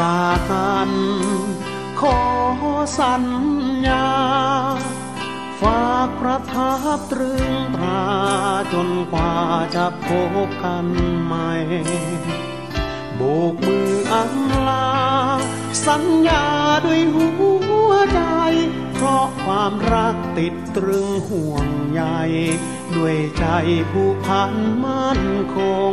จากัน ขอสัญญา ฝากประทับตรึงตราจนกว่าจะพบกันใหม่ โบกมืออังลา สัญญาด้วยหัวใจ เพราะความรักติดตรึงห่วงใยด้วยใจผู้พันมั่นคง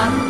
ไม่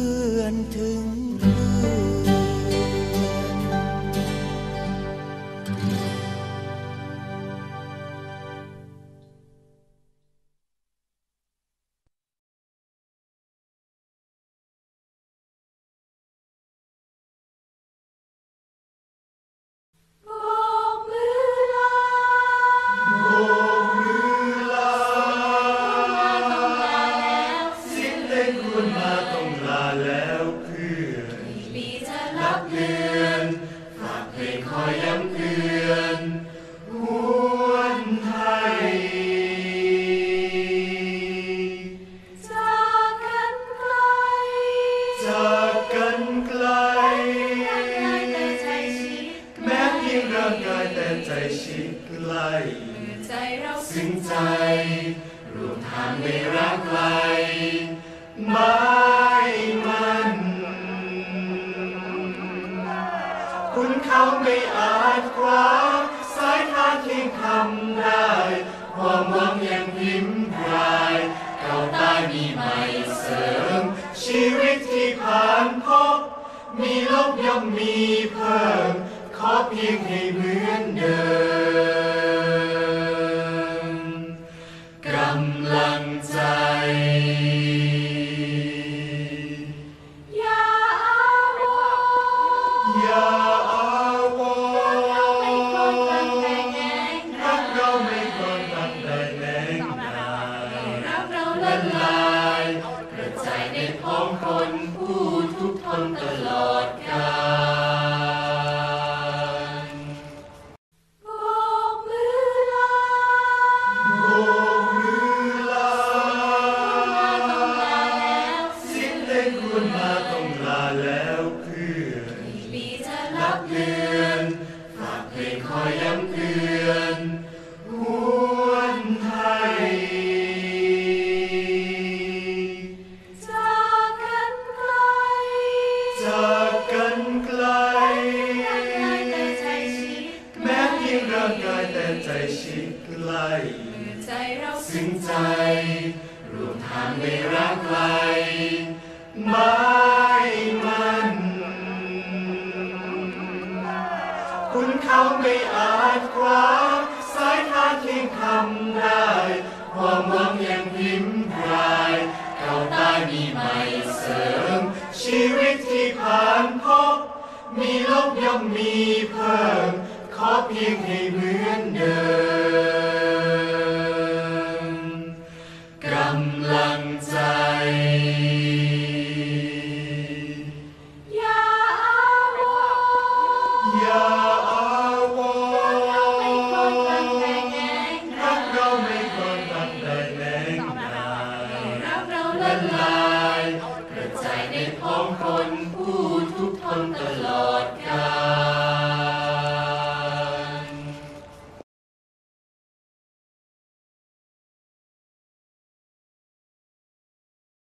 พื่อนถึงเพื่อน ไกลไม้มันคุณเขาไม่อาจคว้าสายทางเคียงทำได้ ความหวังยังพริมพรายเก่าตายมีใหม่เสริม ชีวิตที่ผ่านพบ มีลบย่อมมีเพิ่ม ขอเพียงให้ จะรัรับบเดือนฝากเพลงคอยย้ำเตือนหวนไทยจากกันไกลจากกันไกลแม้เพียงร่างกายแต่ใจชิดใกล้ใจเราซึ้งใจรวมทางไม่รักไกลมา คุณเขาไม่อาจคว้าสายทานเคียงคำได้ ความหวังยังพิมพ์รายเก่าตายมีใหม่เสริม ชีวิตที่ผ่านพบ มีลบย่อมมีเพิ่ม ขอเพียงให้เหมือนเดิม